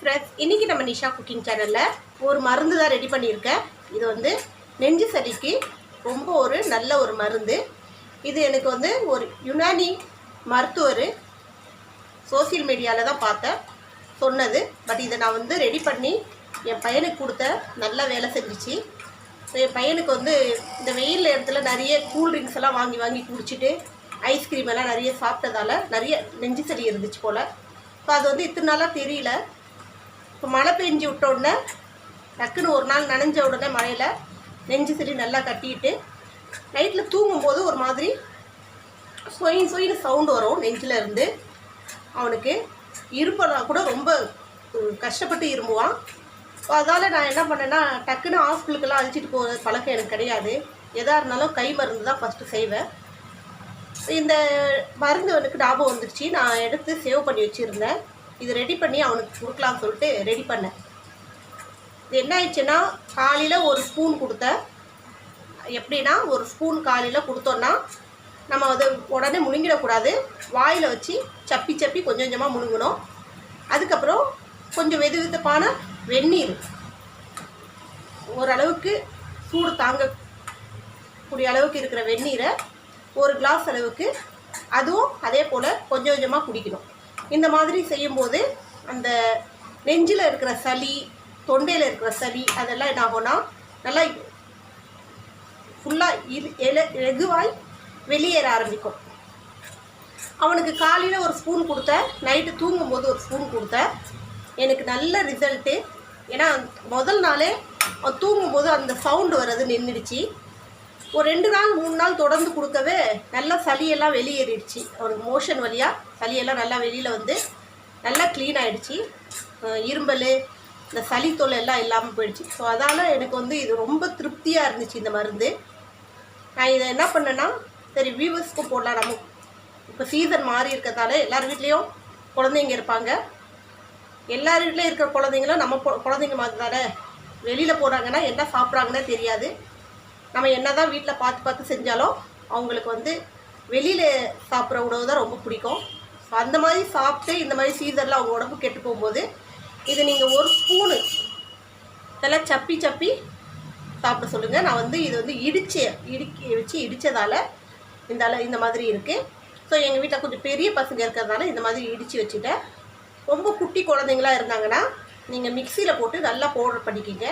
Friends இன்றைக்கி நம்ம Nisha cooking சேனலில் ஒரு மருந்து தான் ரெடி பண்ணியிருக்கேன். இது வந்து நெஞ்சு சளிக்கு ரொம்ப ஒரு நல்ல ஒரு மருந்து. இது எனக்கு வந்து ஒரு யுனானி மருத்துவர் சோஷியல் மீடியாவில் தான் பார்த்தேன் சொன்னது. பட் இதை நான் வந்து ரெடி பண்ணி என் பையனுக்கு கொடுத்த நல்ல வேலை செஞ்சுச்சு. என் பையனுக்கு வந்து இந்த வெயில் நேரத்தில் நிறைய கூல்ட்ரிங்க்ஸ் எல்லாம் வாங்கி வாங்கி குடிச்சிட்டு ஐஸ்கிரீம் எல்லாம் நிறைய சாப்பிட்டதால நிறைய நெஞ்சு சளி இருந்துச்சு போல். ஸோ அது வந்து இத்தனை நாளாக தெரியல. இப்போ மழை பெஞ்சு விட்ட உடனே டக்குன்னு ஒரு நாள் நனைஞ்ச உடனே மழையில் நெஞ்சு சரி நல்லா கட்டிட்டு நைட்டில் தூங்கும்போது ஒரு மாதிரி சொயின் சொயின்னு சவுண்டு வரும் நெஞ்சில் இருந்து. அவனுக்கு இருப்பதாக கூட ரொம்ப கஷ்டப்பட்டு இரும்புவான். அதால் நான் என்ன பண்ணேன்னா டக்குன்னு ஹாஸ்பிட்டலுக்கெல்லாம் அழிச்சிட்டு போகிற பழக்கம் எனக்கு கிடையாது. எதாக இருந்தாலும் கை மருந்து தான் ஃபஸ்ட்டு செய்வேன். இந்த மருந்து எனக்கு ஞாபகம் வந்துடுச்சு நான் எடுத்து சேவ் பண்ணி வச்சுருந்தேன். இது ரெடி பண்ணி அவனுக்கு கொடுக்கலாம்னு சொல்லிட்டு ரெடி பண்ணேன். இது என்ன ஆயிடுச்சுன்னா காலையில் ஒரு ஸ்பூன் கொடுத்தேன். எப்படின்னா ஒரு ஸ்பூன் காலையில் கொடுத்தோன்னா நம்ம அதை உடனே முழுங்கிடக்கூடாது. வாயில் வச்சு சப்பி சப்பி கொஞ்சம் கொஞ்சமாக முழுங்கணும். அதுக்கப்புறம் கொஞ்சம் வெது வெதுப்பான வெந்நீர். ஓரளவுக்கு சூடு தாங்கக்கூடிய அளவுக்கு இருக்கிற வெந்நீரை ஒரு கிளாஸ் அளவுக்கு. அதுவும் அதே போல் கொஞ்சம் கொஞ்சமாக குடிக்கணும். இந்த மாதிரி செய்யும்போது அந்த நெஞ்சில் இருக்கிற சளி தொண்டையில் இருக்கிற சளி அதெல்லாம் என்ன ஆகும்னா நல்லா ஃபுல்லாக இரு எல வெகுவாய் வெளியேற ஆரம்பிக்கும். அவனுக்கு காலையில் ஒரு ஸ்பூன் கொடுத்தேன் நைட்டு தூங்கும்போது ஒரு ஸ்பூன் கொடுத்தேன் எனக்கு நல்ல ரிசல்ட்டு ஏன்னா முதல் நாளே தூங்கும்போது அந்த சவுண்டு வர்றது நின்றுடுச்சு ஒரு ரெண்டு நாள் மூணு நாள் தொடர்ந்து கொடுக்கவே நல்லா சளியெல்லாம் வெளியேறிடுச்சு. ஒரு மோஷன் வழியாக சளியெல்லாம் நல்லா வெளியில் வந்து நல்லா க்ளீன் ஆகிடுச்சு இரும்பல் இந்த சளி தொல்லை எல்லாம் இல்லாமல் போயிடுச்சு. ஸோ அதால் எனக்கு வந்து இது ரொம்ப திருப்தியாக இருந்துச்சு இந்த மருந்து. நான் இதை என்ன பண்ணேன்னா சரி வியூவர்ஸ்க்கும் போடலாம் நம்ம. இப்போ சீசன் மாறி இருக்கிறதால எல்லார் வீட்லேயும் குழந்தைங்க இருப்பாங்க. எல்லார் வீட்லேயும் இருக்கிற குழந்தைங்களும் நம்ம குழந்தைங்க மாதிரி தானே. வெளியில் போகிறாங்கன்னா என்ன சாப்பிட்றாங்கன்னே தெரியாது. நம்ம என்ன தான் வீட்டில் பார்த்து பார்த்து செஞ்சாலும் அவங்களுக்கு வந்து வெளியில் சாப்பிட்ற உணவு தான் ரொம்ப பிடிக்கும். ஸோ அந்த மாதிரி சாப்பிட்டு இந்த மாதிரி சீசனில் அவங்க உடம்பு கெட்டு போகும்போது இது நீங்கள் ஒரு ஸ்பூனு இதெல்லாம் சப்பி சப்பி சாப்பிட சொல்லுங்கள் நான் வந்து இது வந்து இடிச்சு இடிக்கி வச்சு இடித்ததால் இந்த அளவு இந்த மாதிரி இருக்குது ஸோ எங்கள் வீட்டில் கொஞ்சம் பெரிய பசங்க இருக்கிறதுனால இந்த மாதிரி இடித்து வச்சுட்டேன். ரொம்ப குட்டி குழந்தைங்களா இருந்தாங்கன்னா நீங்கள் மிக்சியில் போட்டு நல்லா பவுடர் பண்ணிக்கிங்க.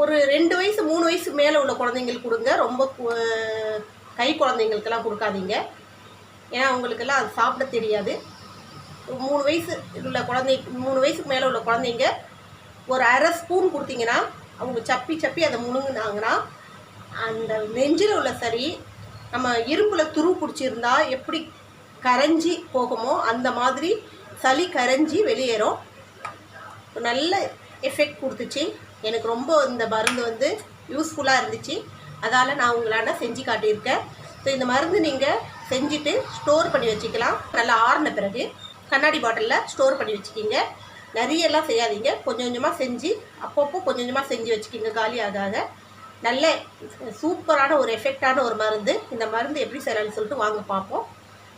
ஒரு ரெண்டு வயசு மூணு வயசு மேலே உள்ள குழந்தைங்களுக்கு கொடுங்க. ரொம்ப கை குழந்தைங்களுக்கெல்லாம் கொடுக்காதீங்க. ஏன்னா அவங்களுக்கெல்லாம் அது சாப்பிட தெரியாது. மூணு வயசு உள்ள குழந்தை மூணு வயசுக்கு மேலே உள்ள குழந்தைங்க ஒரு அரை ஸ்பூன் கொடுத்தீங்கன்னா அவங்க சப்பி சப்பி அதை முழுங்குனாங்கன்னா அந்த நெஞ்சில் உள்ள சரி நம்ம இரும்பில் துரு பிடிச்சிருந்தா எப்படி கரைஞ்சி போகுமோ அந்த மாதிரி சளி கரைஞ்சி வெளியேறும். நல்ல எஃபெக்ட் கொடுத்துச்சு. எனக்கு ரொம்ப இந்த மருந்து வந்து யூஸ்ஃபுல்லாக இருந்துச்சு. அதால் நான் உங்களால் செஞ்சு காட்டியிருக்கேன். ஸோ இந்த மருந்து நீங்கள் செஞ்சுட்டு ஸ்டோர் பண்ணி வச்சுக்கலாம். நல்லா ஆறின பிறகு கண்ணாடி பாட்டிலில் ஸ்டோர் பண்ணி வச்சுக்கிங்க. நிறைய எல்லாம் செய்யாதீங்க. கொஞ்சம் கொஞ்சமாக செஞ்சு அப்பப்போ கொஞ்சம் கொஞ்சமாக செஞ்சு வச்சுக்கிங்க. காலி ஆகாத. நல்ல சூப்பரான ஒரு எஃபெக்டான ஒரு மருந்து. இந்த மருந்து எப்படி செய்யலாம்னு சொல்லிட்டு வாங்க பார்ப்போம்.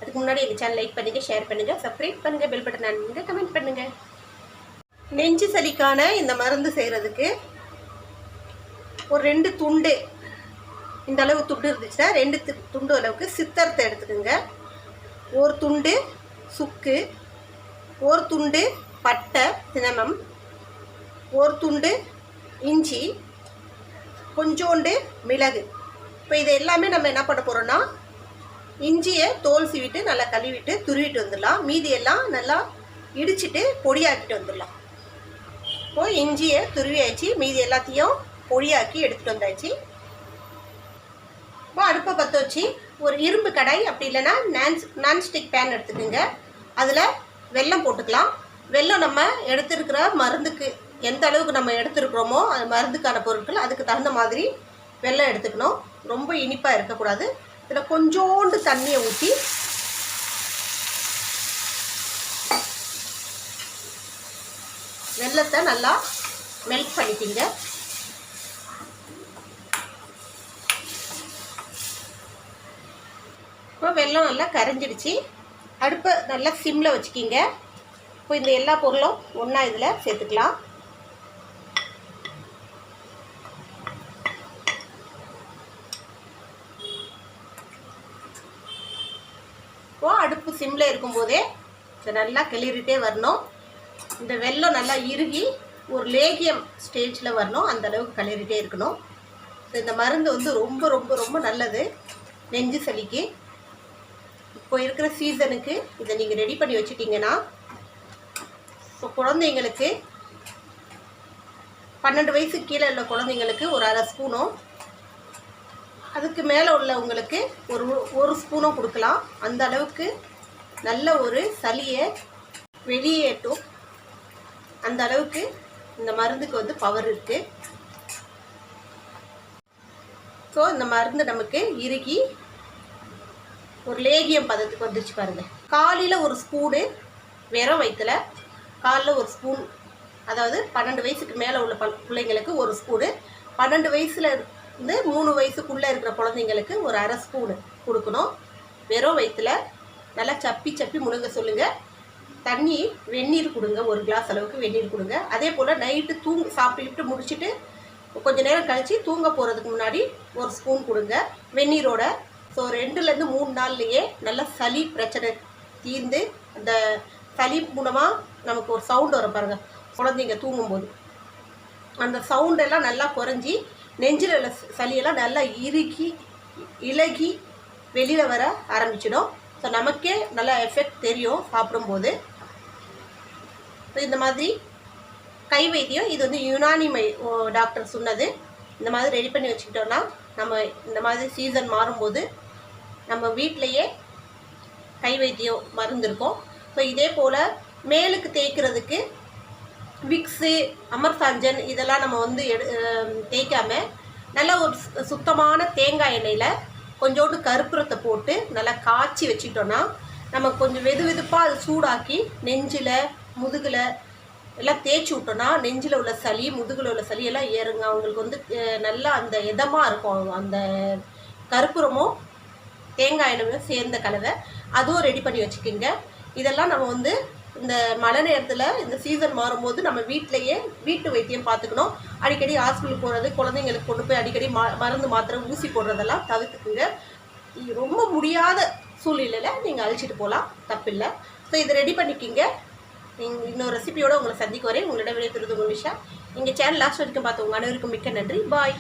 அதுக்கு முன்னாடி எங்கள் சேனல் லைக் பண்ணுங்கள் ஷேர் பண்ணுங்கள் சப்ஸ்கிரைப் பண்ணுங்கள் பெல் பட்டன் அனுப்புங்க கமெண்ட் பண்ணுங்கள் நெஞ்சு சளிக்கான இந்த மருந்து செய்கிறதுக்கு ஒரு ரெண்டு துண்டு இந்த அளவு துண்டு இருந்துச்சுன்னா ரெண்டு து- துண்டு அளவுக்கு சித்தரத்தை எடுத்துக்கோங்க. ஒரு துண்டு சுக்கு ஒரு துண்டு பட்டை சினமம் ஒரு துண்டு இஞ்சி கொஞ்சோண்டு மிளகு. இப்போ இது எல்லாமே நம்ம என்ன பண்ண போகிறோன்னா இஞ்சியை தோல் சீவிட்டு நல்லா கழுவிட்டு துருவிட்டு வந்துடலாம். மீதி எல்லாம் நல்லா இடிச்சிட்டு பொடியாக்கிட்டு வந்துடலாம். இப்போ இஞ்சியை துருவியாச்சு மீதி எல்லாத்தையும் பொடியாக்கி எடுத்துகிட்டு வந்தாச்சு. இப்போ அடுப்பை பற்ற வச்சு ஒரு இரும்பு கடாய் அப்படி இல்லைன்னா நான் நான்ஸ்டிக் பேன் எடுத்துக்கோங்க. அதில் வெல்லம் போட்டுக்கலாம். வெல்லம் நம்ம எடுத்துருக்கிற மருந்துக்கு எந்த அளவுக்கு நம்ம எடுத்துருக்குறோமோ அது மருந்துக்கான பொருட்கள் அதுக்கு தகுந்த மாதிரி வெல்லம் எடுத்துக்கணும். ரொம்ப இனிப்பாக இருக்கக்கூடாது. இதில் கொஞ்சோண்டு தண்ணியை ஊற்றி வெள்ளத்தை நல்லா மெல்ட் பண்ணிக்கிங்க. இப்போ வெல்லம் நல்லா கரைஞ்சிடுச்சு. அடுப்பை நல்லா சிம்மில் வச்சுக்கிங்க. இப்போ இந்த எல்லா பொருளும் ஒன்றா இதில் சேர்த்துக்கலாம். இப்போ அடுப்பு சிம்மில் இருக்கும்போதே இதை நல்லா கிளறிட்டே வரணும். இந்த வெல்லம் நல்லா இறுகி ஒரு லேகியம் ஸ்டேஜில் வரணும். அந்த அளவுக்கு கிளறிட்டே இருக்கணும். ஸோ இந்த மருந்து வந்து ரொம்ப ரொம்ப ரொம்ப நல்லது. நெஞ்சு சளிக்கு. இப்போ இருக்கிற சீசனுக்கு இதை நீங்கள் ரெடி பண்ணி வச்சுட்டிங்கன்னா இப்போ குழந்தைங்களுக்கு பன்னெண்டு வயசு கீழே உள்ள குழந்தைங்களுக்கு ஒரு அரை ஸ்பூனும் அதுக்கு மேலே உள்ளவங்களுக்கு ஒரு ஒரு ஸ்பூனும் கொடுக்கலாம். அந்த அளவுக்கு நல்ல ஒரு சளியை வெளியேட்டும் அந்த அளவுக்கு இந்த மருந்துக்கு வந்து பவர் இருக்குது ஸோ இந்த மருந்து நமக்கு இறுகி ஒரு லேகியம் பதத்துக்கு வந்துருச்சு பாருங்க. காலையில் ஒரு ஸ்பூனு வெறும் வயிற்றுல காலைல ஒரு ஸ்பூன் அதாவது பன்னெண்டு வயசுக்கு மேலே உள்ள ப பிள்ளைங்களுக்கு ஒரு ஸ்பூனு பன்னெண்டு வயசுல இருந்து மூணு வயசுக்குள்ளே இருக்கிற குழந்தைங்களுக்கு ஒரு அரை ஸ்பூனு கொடுக்கணும். வெறும் வயிற்றுல நல்லா சப்பி சப்பி முழுங்க சொல்லுங்கள் தண்ணி வெந்நீர் கொடுங்க ஒரு கிளாஸ் அளவுக்கு வெந்நீர் கொடுங்க. அதே போல் நைட்டு தூங்க சாப்பிட்டு முடிச்சுட்டு கொஞ்ச நேரம் கழித்து தூங்க போகிறதுக்கு முன்னாடி ஒரு ஸ்பூன் கொடுங்க. வெந்நீரோட ஸோ ரெண்டுலேருந்து மூணு நாள்லையே நல்ல சளி பிரச்சனை தீர்ந்து அந்த சளி மூலமாக நமக்கு ஒரு சவுண்ட் வரும் பாருங்கள் குழந்தைங்க தூங்கும்போது. அந்த சவுண்டெல்லாம் நல்லா குறைஞ்சி நெஞ்சில் உள்ள சளியெல்லாம் நல்லா இறுகி இலகி வெளியில் வர ஆரம்பிச்சிடும். ஸோ நமக்கே நல்லா எஃபெக்ட் தெரியும் சாப்பிடும்போது. ஸோ இந்த மாதிரி கை வைத்தியம் இது வந்து யுனானி மை டாக்டர் சொன்னது. இந்த மாதிரி ரெடி பண்ணி வச்சுக்கிட்டோன்னா நம்ம இந்த மாதிரி சீசன் மாறும்போது நம்ம வீட்டிலையே கை வைத்தியம் மருந்து இருக்கும் ஸோ இதே போல் மேலுக்கு தேய்க்கிறதுக்கு விக்ஸு அமர்சாஞ்சன் இதெல்லாம் நம்ம வந்து எடு தேய்க்காம நல்ல ஒரு சுத்தமான தேங்காய் எண்ணெயில் கொஞ்சோண்டு கருப்புரத்தை போட்டு நல்லா காய்ச்சி வச்சுக்கிட்டோன்னா நம்ம கொஞ்சம் வெது வெதுப்பாக அது சூடாக்கி நெஞ்சில் முதுகில் எல்லாம் தேய்ச்சி விட்டோன்னா நெஞ்சில் உள்ள சளி முதுகில் உள்ள சளி எல்லாம் ஏறுங்க. அவங்களுக்கு வந்து நல்லா அந்த இதமாக இருக்கும். அந்த கற்பூரமும் தேங்காய் எண்ணெயும் சேர்ந்த கலவை அதுவும் ரெடி பண்ணி வச்சுக்கோங்க. இதெல்லாம் நம்ம வந்து இந்த மழை நேரத்தில் இந்த சீசன் மாறும்போது நம்ம வீட்டிலையே வீட்டு வைத்தியம் பார்த்துக்கணும். அடிக்கடி ஹாஸ்பிட்டல் போகிறது குழந்தைங்களுக்கு கொண்டு போய் அடிக்கடி மருந்து மாத்திரை ஊசி போடுறதெல்லாம் தவிர்த்துக்குங்க. ரொம்ப முடியாத சூழ்நிலையில் நீங்கள் அழிச்சிட்டு போகலாம் தப்பில்லை. ஸோ இதை ரெடி பண்ணிக்கிங்க. இன்னொரு ரெசிபியோடு உங்களை சந்திக்க வரேன். உங்களிடம் விடைபெறுவது உங்கள் விஷயம் எங்கள் சேனல் லாஸ்ட் வரைக்கும் பார்த்து உங்கள் அனைவருக்கும் மிக்க நன்றி. பாய்